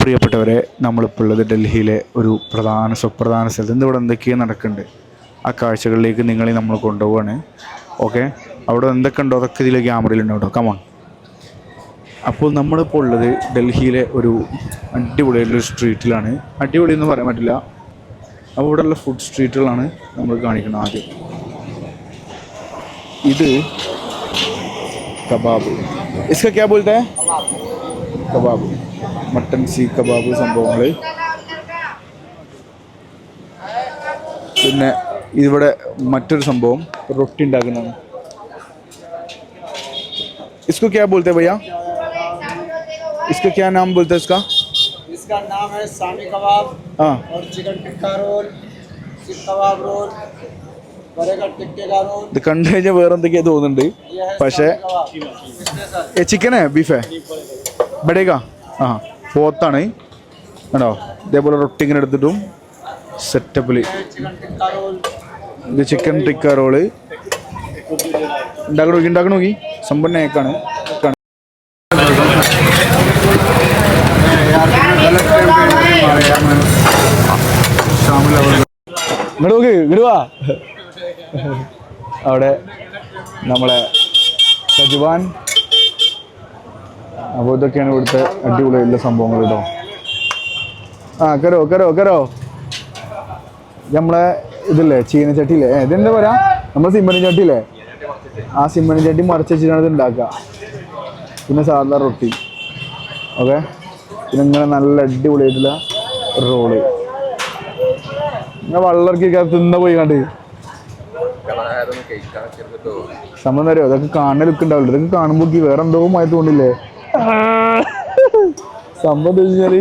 പ്രിയപ്പെട്ടവരെ നമ്മളിപ്പോൾ ഉള്ളത് ഡൽഹിയിലെ ഒരു പ്രധാന സുപ്രധാന സ്ഥലത്ത്. ഇന്ന് ഇവിടെ എന്തൊക്കെയോ നടക്കുന്നുണ്ട്. ആ കാഴ്ചകളിലേക്ക് നിങ്ങളെ നമ്മൾ കൊണ്ടുപോവാണ്. ഓക്കെ അവിടെ എന്തൊക്കെ ഉണ്ടോ? അതൊക്കെ ഇതിൽ ക്യാമറയിലുണ്ടോ കമോൺ അപ്പോൾ നമ്മളിപ്പോൾ ഉള്ളത് ഡൽഹിയിലെ ഒരു അടിപൊളിയായിട്ടുള്ള സ്ട്രീറ്റിലാണ്. അടിപൊളി എന്ന് പറയാൻ പറ്റില്ല. അപ്പോൾ ഫുഡ് സ്ട്രീറ്റുകളാണ് നമ്മൾ കാണിക്കുന്നത് ആദ്യം. ഇത് കബാബ്. ഇസ്ക ക്യാ ബോൾത്തെ കബാബ്. മട്ടൻ സീ കബാബ് സംഭവങ്ങൾ പിന്നെ ഇവിടെ മറ്റൊരു സംഭവം റൊട്ടി ഉണ്ടാക്കുന്നതാണ് इसको क्या बोलते हैं भैया इसका क्या नाम बोलते हैं इसका इसका नाम है सामी कबाब हाँ और चिकन टिक्का रोल सीख कबाब रोल बर्गर टिक्के का रोल ഇത് കണ്ടു കഴിഞ്ഞാൽ വേറെ എന്തൊക്കെയാ തോന്നുന്നുണ്ട് ये है പക്ഷേ सामी कबाब स्पेशल ഏ ചിക്കനേ ബീഫേ ബടേക്ക ആ പോത്താണ്. ആണോ ഇതേപോലെ റൊട്ടി ഇങ്ങനെ എടുത്തിട്ടും സെറ്റപ്പിൽ ഇത് ചിക്കൻ ടിക്ക റോൾ ഉണ്ടാക്കണോക്കി ഉണ്ടാക്കണോക്കി സമ്പന്ന ഏക്കാണ് ഇങ്ങോട്ട് നോക്ക് ഇങ്ങോട്ട് വാ. അവിടെ നമ്മളെ സജുവാൻ അപ്പോൾ ഇതൊക്കെയാണ് ഇവിടുത്തെ അടിപൊളിയുള്ള സംഭവങ്ങൾ കേട്ടോ. ആ കരോ കരോ കരോ നമ്മളെ ഇതില്ലേ ചീനച്ചട്ടിയില്ലേ ഇതെന്താ പറയാ? നമ്മളെ സിമ്മണി ചട്ടിയില്ലേ? ആ സിമ്മണി ചട്ടി മറച്ച് വെച്ചിട്ടാണ് ഇത് ഉണ്ടാക്കുക. പിന്നെ സാധാരണ റൊട്ടി. ഓക്കെ? പിന്നെ ഇങ്ങനെ നല്ല അടിപൊളിയായിട്ടുള്ള റോൾ. ഇങ്ങനെ വള്ളർക്കി തിന്ന പോയി കണ്ട് സംഭവം അറിയോ? ഇതൊക്കെ കാണുന്ന ലുക്ക് ഉണ്ടാവില്ല? ഇതൊക്കെ കാണുമ്പോൾ വേറെ എന്തോ മായി തോന്നില്ലേ? സംഭവം എന്താ വെച്ചാൽ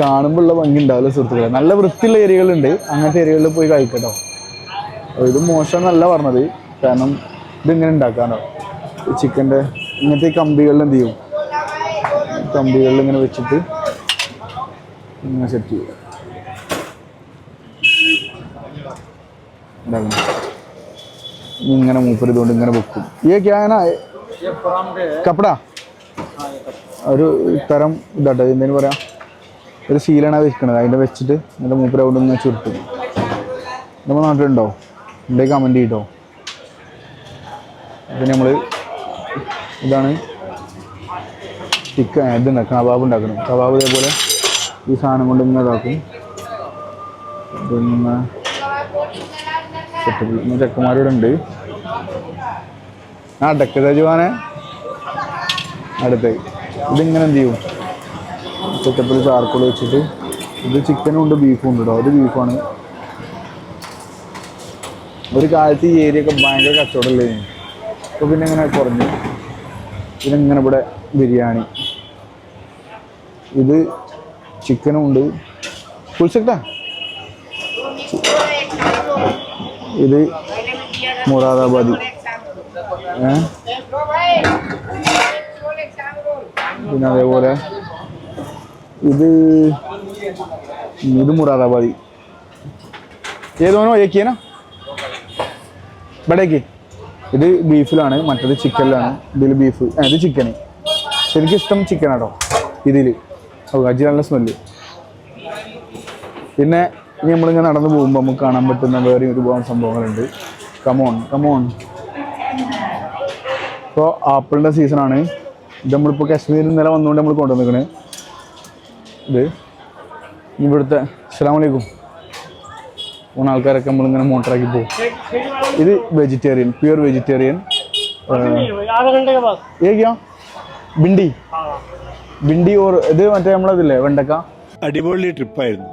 കാണുമ്പോൾ ഉള്ള ഭംഗി ഉണ്ടാവില്ല സുഹൃത്തുക്കളെ. നല്ല വൃത്തിയുള്ള ഏരിയകളുണ്ട് അങ്ങനത്തെ ഏരിയകളിൽ പോയി കഴിക്കട്ടോ. ഇത് മോശമെന്നല്ല പറഞ്ഞത്. കാരണം ഇതിങ്ങനെ ഉണ്ടാക്കാനോ? ചിക്കന്റെ ഇങ്ങനത്തെ കമ്പികളിൽ എന്ത് ചെയ്യും? കമ്പികളിൽ ഇങ്ങനെ വെച്ചിട്ട് ഇങ്ങനെ സെറ്റ് ചെയ്യുക ഇങ്ങനെ മൂപ്പരിതുകൊണ്ട് ഇങ്ങനെ വെക്കും. ഈ ക്യാന കപ്പട? ഒരു തരം ഇതാട്ടോ എന്തേലും പറയാം. ഒരു ശീലാണ് വെക്കണത്. അതിന്റെ വെച്ചിട്ട് എന്റെ മൂപ്പര കൊണ്ട് ഒന്ന് ചുരുട്ടും. നമ്മുടെ നാട്ടിലുണ്ടോ? ഉണ്ടെങ്കിൽ കമന്റ് ചെയ്യട്ടോ. പിന്നെ നമ്മൾ ഇതാണ് ചിക്കൻ ഇതുണ്ട് കബാബ് ഉണ്ടാക്കണം. കബാബ് ഇതേപോലെ ഈ സാധനം കൊണ്ട് ഇങ്ങനെ ഇതാക്കും. പിന്നെ ഉണ്ട് ആ ഡക്ക് സജുവാനെ അടുത്ത്. ഇതിങ്ങനെ എന്ത് ചെയ്യും? സെറ്റപ്പിൽ ചാർക്കോൾ വെച്ചിട്ട്. ഇത് ചിക്കനും ഉണ്ട് ബീഫും ഉണ്ട് കേട്ടോ അത് ബീഫാണ് ഒരു കാലത്ത് ഈ ഏരിയ ഒക്കെ ഭയങ്കര കച്ചവടമല്ലേ അപ്പോൾ പിന്നെ ഇങ്ങനെ കുറഞ്ഞു? പിന്നെ ഇങ്ങനെ ഇവിടെ ബിരിയാണി. ഇത് ചിക്കനും ഉണ്ട്. കുളിച്ചിട്ടാ ഇത് മുറാദാബാദി. പിന്നെ അതേപോലെ ഇത് ഇത് മുറാദാബാദി. ഏതോനോ ഏക്കിയനാ? ഇവിടേക്ക് ഇത് ബീഫിലാണ് മറ്റത് ചിക്കനിലാണ്. ഇതിൽ ബീഫ്. ഇത് ചിക്കന്. ശരിക്കും ഇഷ്ടം ചിക്കൻ ആട്ടോ ഇതിൽ അജി നല്ല സ്മെല്ല് പിന്നെ ഇനി നമ്മളിങ്ങനെ നടന്നു പോകുമ്പോൾ നമുക്ക് കാണാൻ പറ്റുന്ന വേറെ ഒരുപാട് സംഭവങ്ങളുണ്ട്. കമോൺ കമോൺ ഇപ്പോൾ ആപ്പിളിന്റെ സീസണാണ് ഇത് നമ്മളിപ്പോൾ കശ്മീരിൽ നില വന്നുകൊണ്ട് നമ്മൾ കൊണ്ടുവന്നിരിക്കണേ ഇത് ഇവിടുത്തെ അസ്സാം വലൈക്കും മൂന്ന് ആൾക്കാരൊക്കെ നമ്മളിങ്ങനെ മോട്ടറാക്കി പോകും. ഇത് വെജിറ്റേറിയൻ പ്യുർ വെജിറ്റേറിയൻ ഏക്കാ ബിണ്ടി. ബിണ്ടി ഓർ ഇത് മറ്റേ നമ്മളതില്ലേ വെണ്ടക്ക? അടിപൊളി ട്രിപ്പായിരുന്നു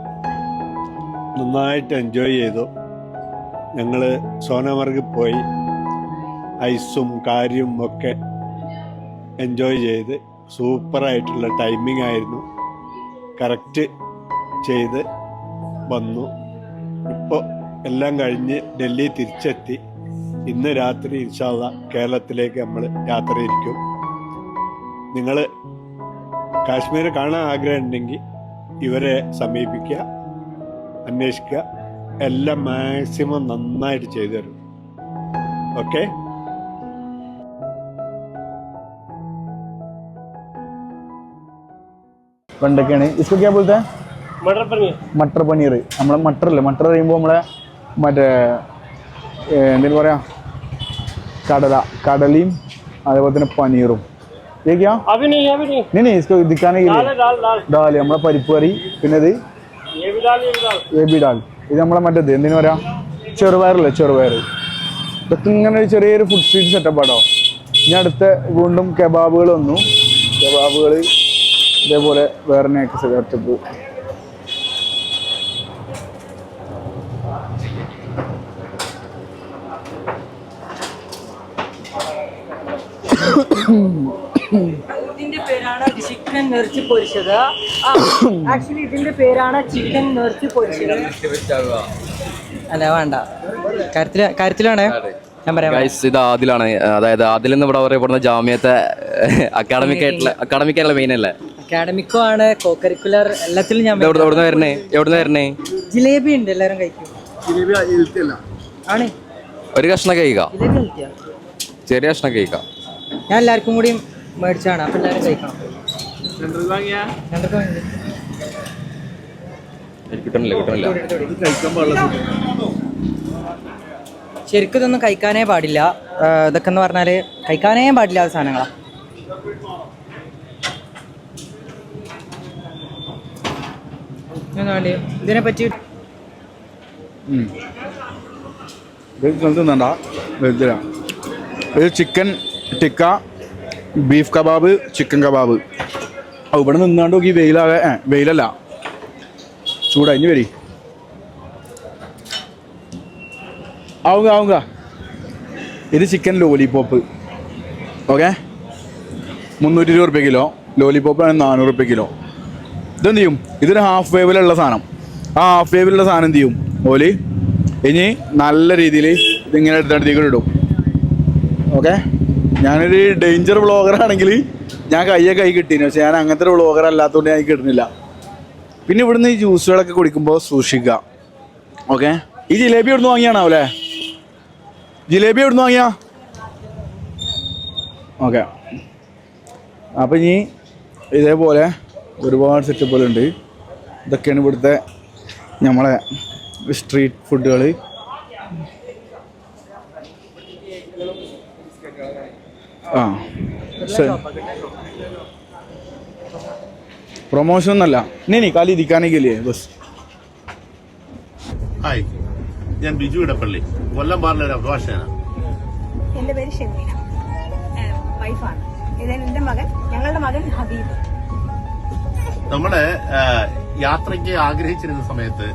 നന്നായിട്ട് എൻജോയ് ചെയ്തു. ഞങ്ങൾ സോനമാർഗിൽ പോയി. ഐസും കാര്യം ഒക്കെ എൻജോയ് ചെയ്ത് സൂപ്പറായിട്ടുള്ള ടൈമിംഗ് ആയിരുന്നു. കറക്റ്റ് ചെയ്ത് വന്നു. ഇപ്പോൾ എല്ലാം കഴിഞ്ഞ് ഡൽഹി തിരിച്ചെത്തി. ഇന്ന് രാത്രി ഇൻഷാല്ല കേരളത്തിലേക്ക് നമ്മൾ യാത്ര ഇരിക്കും നിങ്ങൾ കാശ്മീർ കാണാൻ ആഗ്രഹം ഉണ്ടെങ്കിൽ ഇവരെ സമീപിക്കുക അന്വേഷിക്കുക. എല്ലാം മാക്സിമം നന്നായിട്ട് ചെയ്തു തരും. ഓക്കെ പണ്ടൊക്കെയാണ്. ഇസ്കോ ക്യാ ബോൾത്തെ മട്ടർ പനീർ. നമ്മളെ മട്ടർ അല്ലേ? മട്ടർ കഴിയുമ്പോൾ നമ്മളെ മറ്റേ എന്തെങ്കിലും പറയാ? കടല. കടലയും അതേപോലെ തന്നെ പനീറും. ഡാൽ നമ്മളെ പരിപ്പ് കറി പിന്നെ ഇത് ബേബി ഡാൽ ഇത് നമ്മളെ മറ്റേത് എന്തിനു പറയാ? ചെറുപയറല്ലേ ചെറുപയർ. ഇതൊക്കെ ഇങ്ങനെ ഒരു ചെറിയൊരു ഫുഡ് സ്ട്രീറ്റ് സെറ്റപ്പാട്ടോ ഇനി അടുത്ത വീണ്ടും കെബാബുകൾ വന്നു. കെബാബുകൾ ഇതേപോലെ വേറെ നേക്ക് സെറ്റപ്പ് ഇതിന്റെ പേരാണ് ചിക്കൻ നിറച്ച് പൊരിച്ചത്. ആക്ച്വലി ഇതിന്റെ പേരാണ് ചിക്കൻ നിറച്ച് പൊരിച്ചത്. അല്ല വേണ്ട. കാര്യത്തിൽ കാര്യത്തിലാണ് ഞാൻ പറയാം. ഗൈസ് ഇത് ആദിലാണ്. അതായത് ആദിൽ ഇവിടെ പറയപ്പെടുന്ന ജാമ്യത്തെ അക്കാഡമിക് ആയിട്ടുള്ള അക്കാഡമിക് ആയിട്ടുള്ള മെയിൻ അല്ലേ? അക്കാഡമിക്കും ആണ് കോ കരിക്കുലർ എല്ലാത്തിലും ഞാൻ എവിടുന്ന് വരണേ? എവിടുന്ന് വരണേ? ജിലേബി ഉണ്ട് എല്ലാരും കഴിക്കും. ആണ്. ഒരു കഷ്ണം കഴിക്കാം. ജിലേബി ഹെൽത്തിയാ ചെറിയ കഷ്ണം കഴിക്കാം. ഞാൻ എല്ലാവർക്കും കൂടി മേടിച്ചാണ് അപ്പൊ എല്ലാരും കഴിക്കണം. എനിക്ക് കിട്ടണില്ല കിട്ടണില്ല. ശരിക്കും ഇതൊന്നും കഴിക്കാനേ പാടില്ല. ആ, ഇതൊക്കെ എന്ന് പറഞ്ഞാൽ കഴിക്കാനേ പാടില്ലാത്ത സാധനങ്ങളാ. ഇതിനെ പറ്റി chicken tikka beef kebab chicken kebab. ഇവിടെ നിന്നാണ്ട് നോക്കി വെയിലാകെ വെയിലല്ല. ചൂടായി വരി. ആവുക ആവുക ഇത് ചിക്കൻ ലോലിപോപ്പ്. ഓക്കെ? മുന്നൂറ്റി ഇരുപത് റുപ്യ കിലോ. ലോലിപോപ്പ് ആണ് നാനൂറ് റുപ്യ കിലോ. ഇതെന്ത് ചെയ്യും? ഇതൊരു ഹാഫ് വേവിലുള്ള സാധനം. ആ ഹാഫ് വേവിലുള്ള സാധനം എന്ത് ചെയ്യും? ഓലി ഇനി നല്ല രീതിയിൽ ഇതിങ്ങനെ എടുത്തടുത്തേക്ക് ഇടും. ഓക്കെ ഞാനൊരു ഡേഞ്ചർ ബ്ലോഗർ ആണെങ്കിൽ ഞാൻ കയ്യെ കൈ കിട്ടീന്. പക്ഷെ ഞാൻ അങ്ങനത്തെ ഒരു ബ്ലോഗർ അല്ലാത്തതുകൊണ്ട് ഞാൻ കിട്ടുന്നില്ല. പിന്നെ ഇവിടുന്ന് ഈ ജ്യൂസുകളൊക്കെ കുടിക്കുമ്പോൾ സൂക്ഷിക്കുക ഓക്കെ ഈ ജിലേബി ഇവിടുന്ന് വാങ്ങിയാണോ അല്ലേ? ജിലേബി ഇവിടുന്ന് വാങ്ങിയാ? ഓക്കെ അപ്പം ഇനി ഇതേപോലെ ഒരുപാട് സെറ്റപ്പുകളുണ്ട് ഇതൊക്കെയാണ് ഇവിടുത്തെ നമ്മളെ സ്ട്രീറ്റ് ഫുഡുകൾ ആ പ്രൊമോഷൻ ഒന്നല്ല നീ നീ കാലി ദിക്കാനേ ഗലിയേ ബസ്. ഹായ് ഞാൻ ബിജു ഇടപ്പള്ളി. കൊല്ലം ബാറിലെ ഒരു അഭിഭാഷകനാണ് എന്റെ പേര് ഷെമീന വൈഫാണ് ഇതെന്റെ മകൻ. ഞങ്ങളുടെ മകൻ ഹബീബ്. നമ്മൾ യാത്രയ്ക്ക് ആഗ്രഹിച്ചിരുന്ന സമയത്ത്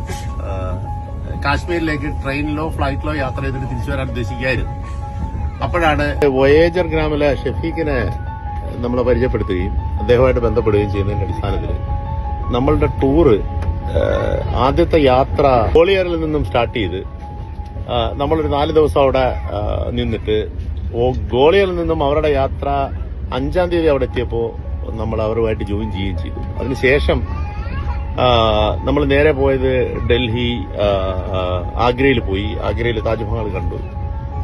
കാശ്മീരിലേക്ക് ട്രെയിനിലോ ഫ്ലൈറ്റിലോ യാത്ര ചെയ്തിട്ട് തിരിച്ചു വരാൻ ഉദ്ദേശിക്കുകയായിരുന്നു. അപ്പോഴാണ് വോയേജർ ഗ്രാമിലെ ഷെഫീഖിനെ നമ്മൾ പരിചയപ്പെടുത്തുകയും അദ്ദേഹമായിട്ട് ബന്ധപ്പെടുകയും ചെയ്യുന്നതിന്റെ അടിസ്ഥാനത്തിൽ നമ്മളുടെ ടൂറ് ആദ്യത്തെ യാത്ര ഗോളിയറിൽ നിന്നും സ്റ്റാർട്ട് ചെയ്ത് നമ്മളൊരു നാല് ദിവസം അവിടെ നിന്നിട്ട് ഗോളിയറിൽ നിന്നും അവരുടെ യാത്ര അഞ്ചാം തീയതി അവിടെ എത്തിയപ്പോൾ നമ്മൾ അവരുമായിട്ട് ജോയിൻ ചെയ്യുകയും ചെയ്തു. അതിനുശേഷം നമ്മൾ നേരെ പോയത് ഡൽഹി ആഗ്രയിൽ പോയി. ആഗ്രയിൽ താജ്മഹൽ കണ്ടു.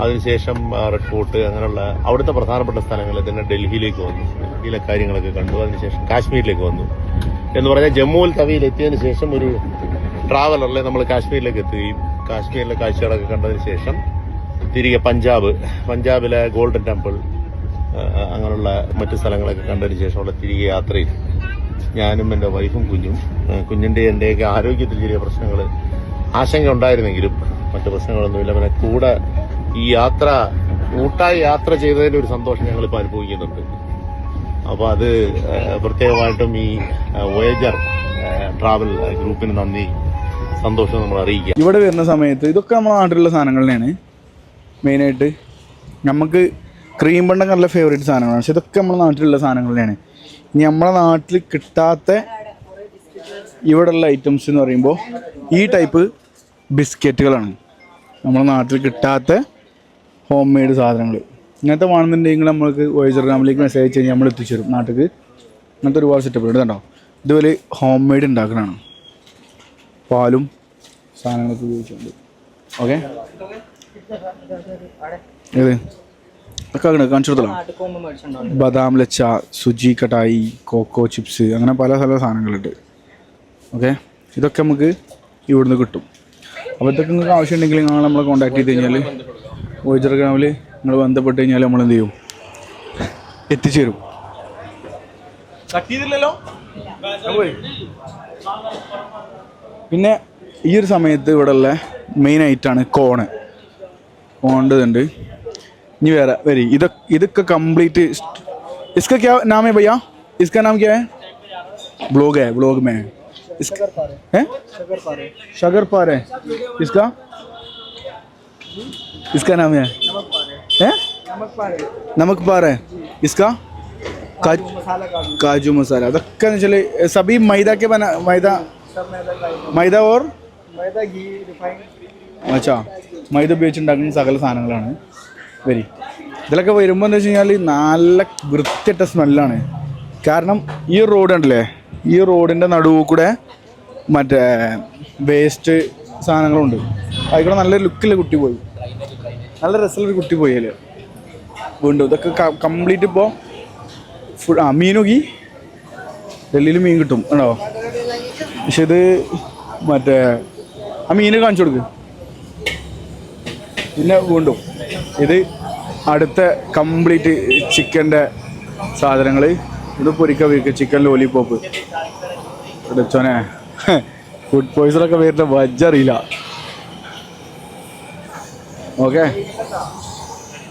അതിനുശേഷം റെഡ് ഫോർട്ട് അങ്ങനെയുള്ള അവിടുത്തെ പ്രധാനപ്പെട്ട സ്ഥലങ്ങൾ തന്നെ ഡൽഹിയിലേക്ക് വന്നു. ഡൽഹിയിലെ കാര്യങ്ങളൊക്കെ കണ്ടു. അതിനുശേഷം കാശ്മീരിലേക്ക് വന്നു. എന്ന് പറഞ്ഞാൽ ജമ്മുവിൽ തവിയിൽ എത്തിയതിനു ശേഷം ഒരു ട്രാവലറിൽ നമ്മൾ കാശ്മീരിലേക്ക് എത്തുകയും കാശ്മീരിലെ കാഴ്ചകളൊക്കെ കണ്ടതിന് ശേഷം തിരികെ പഞ്ചാബ് പഞ്ചാബിലെ ഗോൾഡൻ ടെമ്പിൾ അങ്ങനെയുള്ള മറ്റു സ്ഥലങ്ങളൊക്കെ കണ്ടതിന് ശേഷം അവിടെ തിരികെ യാത്ര ചെയ്തു ഞാനും എന്റെ വൈഫും കുഞ്ഞും കുഞ്ഞിന്റെ എന്റെയൊക്കെ ആരോഗ്യത്തിൽ ചെറിയ പ്രശ്നങ്ങൾ ആശങ്ക ഉണ്ടായിരുന്നെങ്കിലും മറ്റു പ്രശ്നങ്ങളൊന്നുമില്ല. പിന്നെ കൂടെ ഈ യാത്ര കൂട്ടായി യാത്ര ചെയ്തതിന്റെ ഒരു സന്തോഷം ഞങ്ങളിപ്പോൾ അനുഭവിക്കുന്നുണ്ട്. അപ്പോൾ അത് പ്രത്യേകമായിട്ടും ഈ വോയേജർ ട്രാവൽ ഗ്രൂപ്പിന് നന്ദി സന്തോഷം നമ്മൾ അറിയിക്കുക. ഇവിടെ വരുന്ന സമയത്ത് ഇതൊക്കെ നമ്മുടെ നാട്ടിലുള്ള സാധനങ്ങൾ മെയിനായിട്ട് നമുക്ക് ക്രീം ബണ്ടൊക്കെ നല്ല ഫേവറേറ്റ് സാധനങ്ങളാണ്. പക്ഷെ ഇതൊക്കെ നമ്മുടെ നാട്ടിലുള്ള സാധനങ്ങൾ തന്നെയാണ്. ഇനി നമ്മുടെ നാട്ടിൽ കിട്ടാത്ത ഇവിടെയുള്ള ഐറ്റംസ് എന്ന് പറയുമ്പോൾ ഈ ടൈപ്പ് ബിസ്ക്കറ്റുകളാണ്. നമ്മുടെ നാട്ടിൽ കിട്ടാത്ത ഹോം മെയ്ഡ് സാധനങ്ങൾ. ഇങ്ങനത്തെ വേണമെന്നുണ്ടെങ്കിൽ നമ്മൾക്ക് വോയിസ് ഗ്രാമിലേക്ക് മെസ്സേജ് കഴിഞ്ഞാൽ നമ്മൾ എത്തിച്ചു തരും. നാട്ടിൽ അങ്ങനത്തെ ഒരുപാട് സെറ്റപ്പ് ഉണ്ട് കണ്ടോ ഇതുപോലെ ഹോം മെയ്ഡ് ഉണ്ടാക്കണതാണ് പാലും സാധനങ്ങളൊക്കെ ഉപയോഗിച്ചുകൊണ്ട്. ഓക്കെ ഏത്? ഒക്കെ ബദാം ലച്ച സുജി കടായി കോക്കോ ചിപ്സ് അങ്ങനെ പല പല സാധനങ്ങളുണ്ട്. ഓക്കെ? ഇതൊക്കെ നമുക്ക് ഇവിടുന്ന് കിട്ടും. അപ്പോൾ ഇതൊക്കെ നിങ്ങൾക്ക് ആവശ്യം ഉണ്ടെങ്കിൽ നിങ്ങൾ നമ്മളെ കോൺടാക്ട് ചെയ്ത് കഴിഞ്ഞാൽ വോയിച്ചർഗ്രാമിൽ നിങ്ങൾ ബന്ധപ്പെട്ട് കഴിഞ്ഞാൽ നമ്മൾ എന്ത് ചെയ്യും? എത്തിച്ചു തരും പിന്നെ ഈ ഒരു സമയത്ത് ഇവിടെ ഉള്ള മെയിൻ ആയിട്ടാണ് കോണ്. കോണ്ടതുണ്ട് नहीं वेरा वेरी इधर इधर का कंप्लीट इसका क्या नाम है भैया इसका नाम क्या है ब्लॉग है ब्लॉग में शगर पार है इसका इसका नाम है है नमक पार है इसका काज, काजू मसाला दक्कन चले सभी मैदा के बना मैदा मैदा और मैदा घी अच्छा मैदा बेचुണ്ടാക്കുന്ന സകല സാധനങ്ങളാണ്. വരി. ഇതിലൊക്കെ വരുമ്പോൾ എന്താ വെച്ച് കഴിഞ്ഞാൽ നല്ല വൃത്തിയിട്ട സ്മെല്ലാണ്. കാരണം ഈ റോഡ് ഉണ്ടല്ലേ ഈ റോഡിന്റെ നടുവ് കൂടെ മറ്റേ വേസ്റ്റ് സാധനങ്ങളുണ്ട്. അതിക്കൂടെ നല്ല ലുക്കിൽ കുട്ടി പോയി. നല്ല രസമുള്ളൊരു കുട്ടി പോയി അതിൽ വീണ്ടും ഇതൊക്കെ കംപ്ലീറ്റ് ഇപ്പോൾ ഫുൾ ആ മീൻ നോക്കി ഡൽഹിയിൽ മീൻ കിട്ടും ഉണ്ടോ പക്ഷെ ഇത് മറ്റേ ആ മീന് കാണിച്ചു കൊടുക്ക്. പിന്നെ വീണ്ടും ഇത് അടുത്ത കംപ്ലീറ്റ് ചിക്കന്റെ സാധനങ്ങൾ ഇത് പൊരിക്ക വീക്ക് ചിക്കൻ ലോലിപോപ്പ് എടുത്തോനെ ഫുഡ് പോയ്സണൊക്കെ വരുന്ന വജ്ജറിയില്ല ഓക്കെ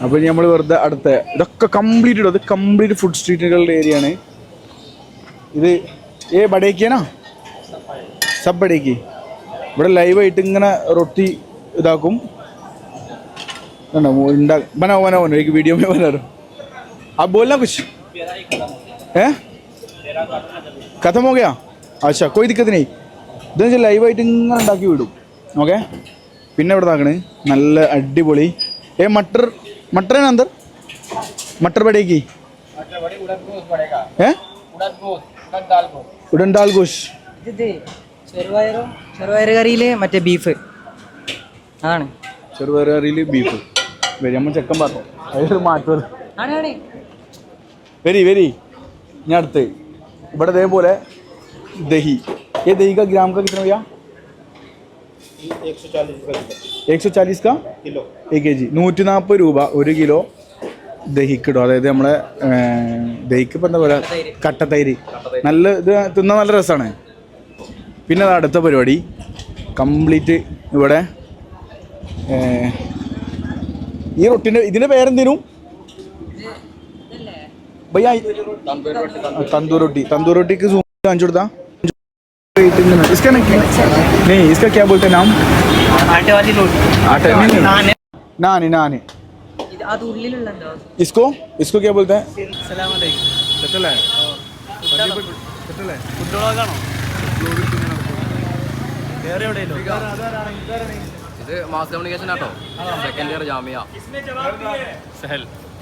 അപ്പോൾ ഇനി നമ്മൾ വെറുതെ അടുത്ത ഇതൊക്കെ കംപ്ലീറ്റ് ഇടും. അത് കംപ്ലീറ്റ് ഫുഡ് സ്ട്രീറ്റുകളുടെ ഏരിയ ആണ്. ഇത് ഏ ബടേക്കാനാ സബ് ബടേക്ക് ഇവിടെ ലൈവായിട്ട് ഇങ്ങനെ റൊട്ടി ഇതാക്കും. ना वो इंडा बनाओ बनाओ ना एक वीडियो में बना रहा हूँ आप बोलना कुछ है खत्म हो गया अच्छा कोई दिक्कत नहीं ഇതെന്ന് വെച്ചാൽ ലൈവായിട്ട് ഇങ്ങനെ ഉണ്ടാക്കി വിടും ഓക്കെ പിന്നെ ഇവിടെ താക്കണ് നല്ല അടിപൊളി ഏ മട്ടർ മട്ടർ അന്തർ മട്ടർ പടേക്ക് ഏ ഉടൻ ദാൽ ഗോഷ് ഇത് ചെറുപയറും ചെറുപയർ കറിയിൽ മറ്റേ ബീഫ് അതാണ് ചെറുപയറിയിൽ ബീഫ് വരി നമ്മൾ ചെക്കൻ പറഞ്ഞു അതിലൊരു മാറ്റം ആണാണ് വരി വരി ഞാൻ അടുത്ത് ഇവിടെ ഇതേപോലെ ദഹി ये दही का ग्राम का कितना भैया एक सौ चालीस का किलो एक के जी നൂറ്റി നാൽപ്പത് രൂപ ഒരു കിലോ ദഹിക്ക് ഇടും അതായത് നമ്മളെ ഏർ, ദഹിക്ക് ഇപ്പം എന്താ പറയുക കട്ടത്തൈര് നല്ല ഇത് തിന്നാൻ നല്ല രസമാണ് പിന്നെ അത് അടുത്ത പരിപാടി കംപ്ലീറ്റ് ഇവിടെ ഏർ, ഈ റൊട്ടിൻ്റെ ഇതിൻ്റെ പേരെന്തേനും भैया तंदूर रोटी तंदूर रोटी की zoom कांच उड़ता इसका ना क्या नहीं इसका क्या बोलते हैं नाम ആട്ട വാലി റോട്ടി आटा नहीं नहीं नानी नानी ഇത് അത് ഉള്ളിലുള്ള എന്തോ इसको इसको क्या बोलते हैं അസ്സലാമലൈക്കും कटल है कटल है ഇത് മാസ് കമ്മ്യൂണിക്കേഷൻ ആട്ടോ. Second year Jamia.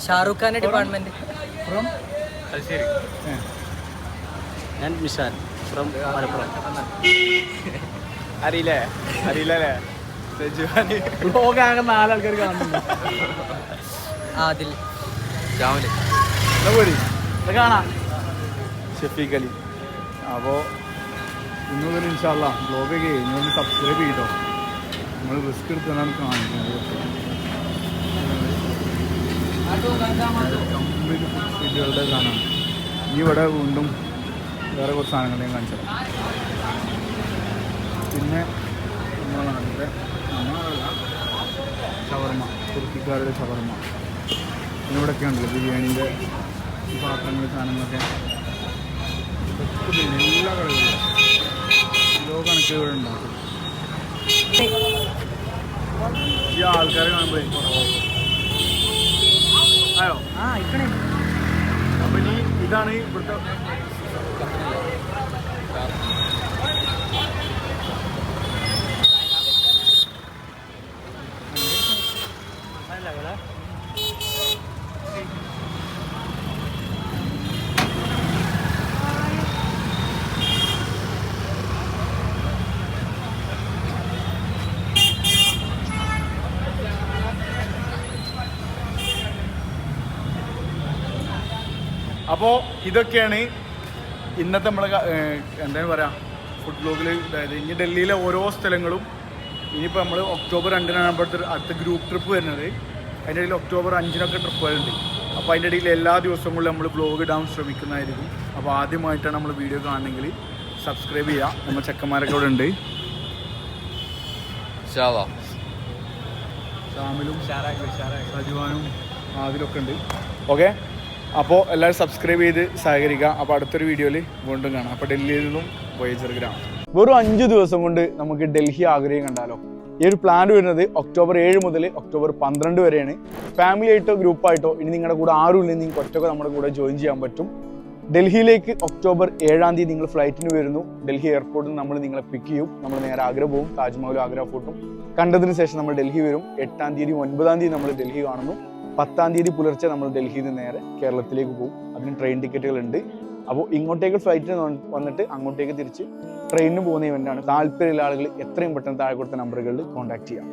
ഷാറൂഖ് ഖാന്റെ ഡിപ്പാർട്ട്മെന്റ് ഞാൻ മിഷാൻ ഫ്രം മലപ്പുറം. അറിയില്ലേ? അറിയില്ലേ ബ്ലോഗ് ആകെ നാലാൾക്കാർ കാണുന്നുണ്ട് ആദിൽ. ജാമിൽ ഇത് കാണാം. ഷെഫീഖ് അലി. അപ്പോൾ ഇന്ന് മുതൽ ഇൻഷാല്ല ബ്ലോഗൊക്കെ നിങ്ങളൊന്ന് സബ്സ്ക്രൈബ് ചെയ്തോ. നമ്മൾ റിസ്ക് എടുത്താണ് കാണിക്കുന്നത്? ഫുഡുകളുടെ സാധനമാണ് ഈ ഇവിടെ വീണ്ടും വേറെ കുറച്ച് സാധനങ്ങൾ ഞാൻ കാണിച്ചു പിന്നെ നമ്മളെ നാട്ടിലെ ഷവർമ്മ തുർക്കിക്കാരുടെ ഷവർമ്മ പിന്നെ ഇവിടെയൊക്കെ ഉണ്ടല്ലോ ബിരിയാണിന്റെ പാത്രങ്ങൾ സാധനങ്ങളൊക്കെ. എല്ലാ കടകളിലും കിലോ ഉണ്ടാക്കും. ഈ ആൾക്കാരെ കാണുമ്പോഴേ ആയോ? ആ ഇക്കണേ അപ്പം ഇനി ഇതാണ് ഇവിടുത്തെ അപ്പോൾ ഇതൊക്കെയാണ് ഇന്നത്തെ നമ്മൾ എന്താണ് പറയുക ഫുഡ് ബ്ലോഗിൽ അതായത് ഇനി ഡൽഹിയിലെ ഓരോ സ്ഥലങ്ങളും ഇനിയിപ്പോൾ നമ്മൾ ഒക്ടോബർ രണ്ടിനാണ് നമ്മുടെ അടുത്ത ഗ്രൂപ്പ് ട്രിപ്പ് വരുന്നത്. അതിന്റെ ഇടയിൽ ഒക്ടോബർ അഞ്ചിനൊക്കെ ട്രിപ്പ് വരുന്നുണ്ട്. അപ്പോൾ അതിന്റെ ഇടയിൽ എല്ലാ ദിവസങ്ങളിലും നമ്മൾ ബ്ലോഗ് ഇടാൻ ശ്രമിക്കുന്നതായിരിക്കും. അപ്പോൾ ആദ്യമായിട്ടാണ് നമ്മൾ വീഡിയോ കാണണമെങ്കിൽ സബ്സ്ക്രൈബ് ചെയ്യുക നമ്മൾ ചെക്കന്മാരൊക്കെ ഇവിടെ ഉണ്ട്. ഷാമിലും സജുവാനും ആദിലൊക്കെ ഉണ്ട്. ഓക്കെ അപ്പോൾ എല്ലാവരും സബ്സ്ക്രൈബ് ചെയ്ത് സഹകരിക്കുക. അപ്പോൾ അടുത്തൊരു വീഡിയോയിൽ വീണ്ടും കാണാം. അപ്പോൾ ഡൽഹിയിൽ നിന്നും വോയേജർ ഗ്രാം. വെറും അഞ്ച് ദിവസം കൊണ്ട് നമുക്ക് ഡൽഹി ആഗ്രഹം കണ്ടാലോ? ഈ ഒരു പ്ലാൻ വരുന്നത് ഒക്ടോബർ ഏഴ് മുതൽ ഒക്ടോബർ പന്ത്രണ്ട് വരെയാണ്. ഫാമിലി ആയിട്ടോ ഗ്രൂപ്പായിട്ടോ ഇനി നിങ്ങളുടെ കൂടെ ആരും ഇല്ലെങ്കിൽ നിങ്ങൾക്ക് ഒറ്റയ്ക്ക് നമ്മുടെ കൂടെ ജോയിൻ ചെയ്യാൻ പറ്റും. ഡൽഹിയിലേക്ക് ഒക്ടോബർ ഏഴാം തീയതി നിങ്ങൾ ഫ്ലൈറ്റിന് വരുന്നു. ഡൽഹി എയർപോർട്ടിൽ നമ്മൾ നിങ്ങളെ പിക്ക് ചെയ്യും. നമ്മൾ നേരെ ആഗ്ര പോകും. താജ്മഹലും ആഗ്ര ഫോർട്ടും കണ്ടതിന് ശേഷം നമ്മൾ ഡൽഹി വരും. എട്ടാം തീയതി ഒൻപതാം തീയതി നമ്മൾ ഡൽഹി കാണുന്നു. പത്താം തീയതി പുലർച്ചെ നമ്മൾ ഡൽഹിയിൽ നിന്ന് നേരെ കേരളത്തിലേക്ക് പോകും. അതിന് ട്രെയിൻ ടിക്കറ്റുകൾ ഉണ്ട്. അപ്പോൾ ഇങ്ങോട്ടേക്ക് ഫ്ലൈറ്റിന് വന്നിട്ട് അങ്ങോട്ടേക്ക് തിരിച്ച് ട്രെയിനിന് പോകുന്ന ഇവന്റാണ് താല്പര്യമുള്ള ആളുകൾ എത്രയും പെട്ടെന്ന് താഴെ കൊടുത്ത നമ്പറുകളിൽ കോൺടാക്ട് ചെയ്യാം.